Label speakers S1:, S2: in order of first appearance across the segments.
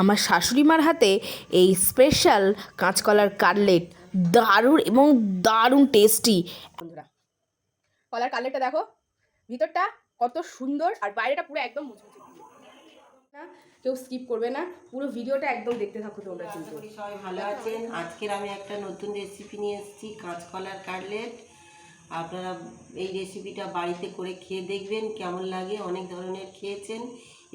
S1: আমার শাশুড়ি মার হাতে এই স্পেশাল কাঁচকলার কাটলেট। দারুণ এবং দারুণ টেস্টি বন্ধুরা, কলার কাটলেটটা দেখো, ভিতরটা কত সুন্দর আর বাইরেটা পুরো একদম কেউ স্কিপ করবে না, পুরো ভিডিওটা একদম দেখতে থাকো তোমরা
S2: সবাই ভালো আছেন। আজকের আমি একটা নতুন রেসিপি নিয়ে এসেছি, কাঁচকলার কাটলেট। আপনারা এই রেসিপিটা বাড়িতে করে খেয়ে দেখবেন, কেমন লাগে, অনেক ধরনের খেয়েছেন।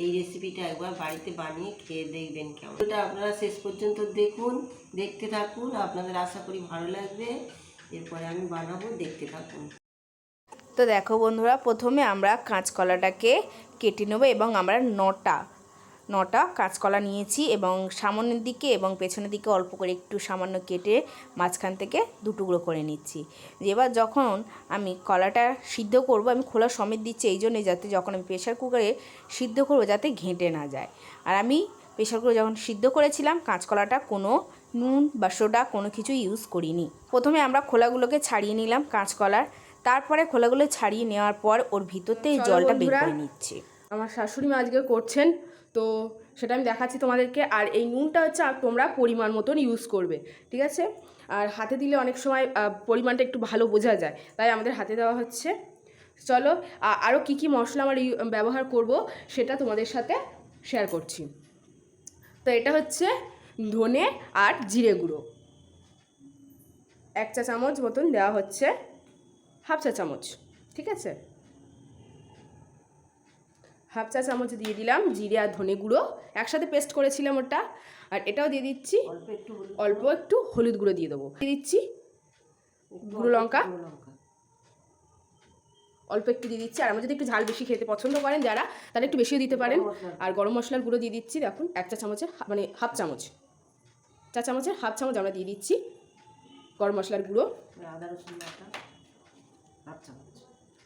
S2: এই রেসিপিটা একবার বাড়িতে বানিয়ে খেয়ে দেখবেন কেমন। এটা আপনারা শেষ পর্যন্ত দেখুন, দেখতে থাকুন, আপনাদের আশা করি ভালো লাগবে। এরপরে আমি বানাবো, দেখতে থাকুন।
S1: তো দেখো বন্ধুরা, প্রথমে আমরা কাঁচকলাটাকে কেটে নেব এবং আমরা নটা নটা কাঁচকলা নিয়েছি এবং সামনের দিকে এবং পেছনের দিকে অল্প করে একটু সামান্য কেটে মাঝখান থেকে দুটুকরো করে নিচ্ছি। এবার যখন আমি কলাটা সিদ্ধ করব আমি খোলা সমেত দিচ্ছি এই জন্যে যাতে যখন আমি প্রেশার কুকারে সিদ্ধ করব যাতে ঘেঁটে না যায়। আর আমি প্রেশার কুকারে যখন সিদ্ধ করেছিলাম কাঁচকলাটা কোনো নুন বা সোডা কোনো কিছু ইউজ করিনি। প্রথমে আমরা খোলাগুলোকে ছাড়িয়ে নিলাম কাঁচকলার। তারপরে খোলাগুলো ছাড়িয়ে নেওয়ার পর ওর ভিতর থেকে জলটা বের। করে নিচ্ছি।
S3: আমার শাশুড়ি মা আজকে করছেন তো সেটা আমি দেখাচ্ছি তোমাদেরকে। আর এই নুনটা হচ্ছে তোমরা পরিমাণ মতন ইউজ করবে, ঠিক আছে? আর হাতে দিলে অনেক সময় পরিমাণটা একটু ভালো বোঝা যায়। তাই আমাদের হাতে দেওয়া হচ্ছে। চলো আরও কী কী মশলা আমার ব্যবহার করব সেটা তোমাদের সাথে শেয়ার করছি। তো এটা হচ্ছে ধনে আর জিরে গুঁড়ো। এক চা চামচ মতন দেওয়া হচ্ছে, হাফ চা চামচ ঠিক আছে? হাফ চা চামচ দিয়ে দিলাম জিরে আর ধনে গুঁড়ো। একসাথে পেস্ট করেছিলাম ওটা আর এটাও দিয়ে দিচ্ছি।
S2: অল্প একটু হলুদ
S3: গুঁড়ো। দিয়ে দেবো। দিয়ে দিচ্ছি গুঁড়ো লঙ্কা? অল্প একটু দিয়ে দিচ্ছি। আর আমরা যদি একটু ঝাল বেশি খেতে পছন্দ করেন যারা তারা একটু বেশিও দিতে পারেন। আর গরম মশলার গুঁড়ো দিয়ে দিচ্ছি দেখুন এক চা চামচের মানে হাফ চামচ। চা চামচের হাফ চামচ আমরা দিয়ে দিচ্ছি গরম মশলার গুঁড়ো।
S2: আদা রসুন বাটা হাফ চামচ।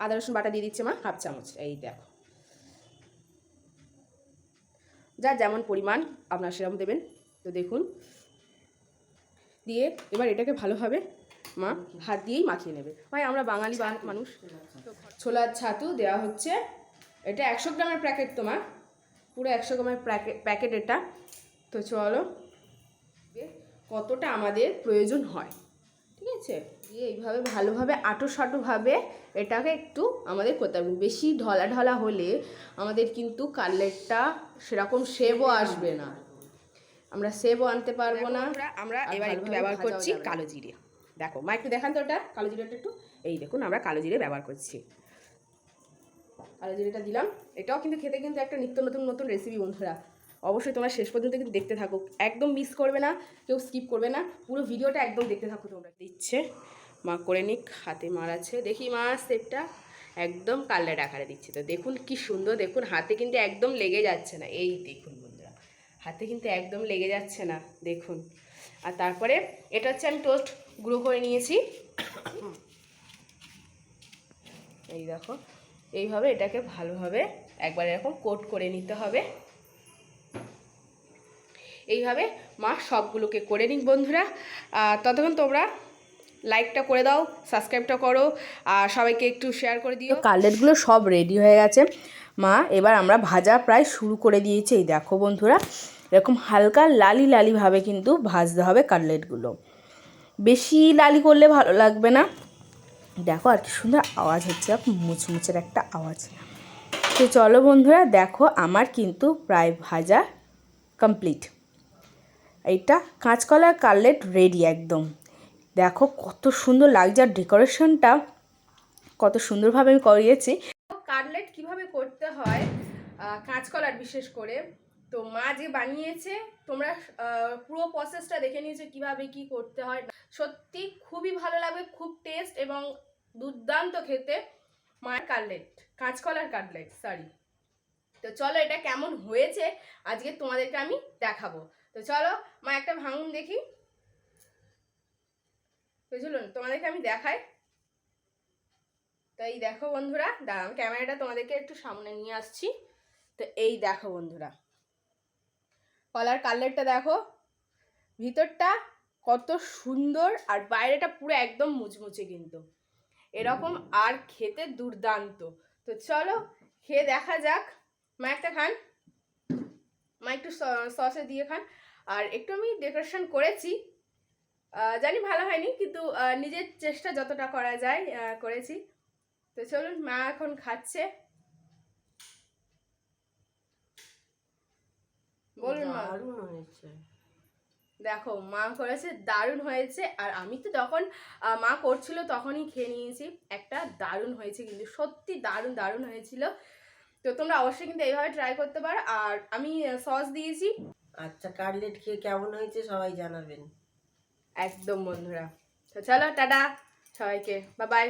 S3: আদা রসুন বাটা দিয়ে দিচ্ছে মা হাফ চামচ। এই দেখো। যা যেমন পরিমাণ আপনার সেরকম দেবেন। তো দেখুন। দিয়ে এবার এটাকে ভালোভাবে মা হাত দিয়েই মাখিয়ে নেবে। ভাই, আমরা বাঙালি মানুষ। ছোলার ছাতু দেওয়া হচ্ছে। এটা একশো গ্রামের প্যাকেট তোমার পুরো একশো গ্রামের প্যাকেট এটা। তো চলো। কতটা আমাদের প্রয়োজন হয়। ঠিক আছে? দিয়ে এইভাবে ভালোভাবে আটো সাটোভাবে এটাকে একটু আমাদের করতে হবে। বেশি ঢলা ঢলা হলে আমাদের কিন্তু কাটলেটটা সেরকম সেবও আসবে না। আমরা সেবও আনতে পারব না। আমরা এবার একটু ব্যবহার করছি কালো জিরে। দেখো মা একটু দেখান তো ওটা। কালো জিরেটা একটু। এই দেখুন আমরা কালো জিরে ব্যবহার করছি। কালো জিরেটা দিলাম। এটাও কিন্তু খেতে কিন্তু একটা নিত্য নতুন নতুন রেসিপি বন্ধুরা। অবশ্যই তোমরা শেষ পর্যন্ত কিন্তু দেখতে থাকো। একদম মিস করবে না কেউ স্কিপ করবে না। পুরো ভিডিওটা একদম দেখতে থাকো তোমরা। দিচ্ছে। করে নিক, হাতে মার আছে। দেখি মা সেটটা একদম কালার আকারে দিচ্ছে। তো দেখুন কি সুন্দর, দেখুন হাতে কিন্তু একদম লেগে যাচ্ছে না। এই দেখুন বন্ধুরা, হাতে কিন্তু একদম লেগে যাচ্ছে না, দেখুন। আর তারপরে এটা হচ্ছে আমি টোস্ট গুঁড়ো করে নিয়েছি। এই দেখো, এইভাবে এটাকে ভালোভাবে একবার এরকম কোট করে নিতে হবে। এইভাবে মা সবগুলোকে করে নিক বন্ধুরা। ততক্ষণ তোমরা লাইকটা করে দাও সাবস্ক্রাইবটা করো, আর সবাইকে একটু শেয়ার করে দিও।
S1: কাটলেটগুলো সব রেডি হয়ে গেছে। মা, এবার আমরা ভাজা প্রায় শুরু করে দিয়েছি। এই দেখো বন্ধুরা, এরকম হালকা লালি লালিভাবে কিন্তু ভাজতে হবে কাটলেটগুলো বেশি লালি করলে ভালো লাগবে না। দেখো আর কি সুন্দর আওয়াজ হচ্ছে মুচমুচের একটা আওয়াজ। তো চলো বন্ধুরা, দেখো আমার কিন্তু প্রায় ভাজা কমপ্লিট এইটা কাঁচকলার কাটলেট রেডি একদম। দেখো কত সুন্দর লাগছে আর ডেকোরেশনটা, কত সুন্দরভাবে আমি করিয়েছি।
S3: কাটলেট কীভাবে করতে হয় কাঁচকলার বিশেষ করে, তো মা যে বানিয়েছে, তোমরা পুরো প্রসেসটা দেখে নিয়েছো কীভাবে কি করতে হয়। সত্যি খুবই ভালো লাগবে, খুব টেস্ট এবং দুর্দান্ত খেতে মায়ের কাটলেট, কাঁচকলার কাটলেট সরি তো চলো এটা কেমন হয়েছে, আজকে তোমাদেরকে আমি দেখাবো। তো চলো, মা একটা ভাঙুন দেখি। বুঝলুন তোমাদেরকে আমি দেখাই। তো এই দেখো বন্ধুরা আমি ক্যামেরাটা তোমাদেরকে একটু সামনে নিয়ে আসছি। তো এই দেখো বন্ধুরা, কলার কালারটা দেখো। ভিতরটা কত সুন্দর আর বাইরেটা পুরো একদম মুচমুচে কিন্তু। এরকম আর খেতে দুর্দান্ত। তো চলো, খেয়ে দেখা যাক। মা একটা খান, মা একটু সসে দিয়ে খান। আর একটু আমি ডেকোরেশন করেছি। জানি ভালো হয়নি কিন্তু নিজের চেষ্টা যতটা করা যায় করেছি। তো চলুন মা এখন খাচ্ছে। বলুন
S2: দারুণ হয়েছে।
S3: দেখো মা করেছে দারুণ হয়েছে আর আমি তো তখন আহ, মা করছিল তখনই খেয়ে নিয়েছি। একটা দারুণ হয়েছে কিন্তু সত্যি দারুণ দারুণ হয়েছিল। তো তোমরা অবশ্যই কিন্তু এইভাবে ট্রাই করতে পারো আর আমি সস দিয়েছি।
S2: আচ্ছা কাটলেট খেয়ে কেমন হয়েছে সবাই জানাবেন।
S3: একদম বন্ধুরা। তো চলো টাটা সবাইকে। বা বাই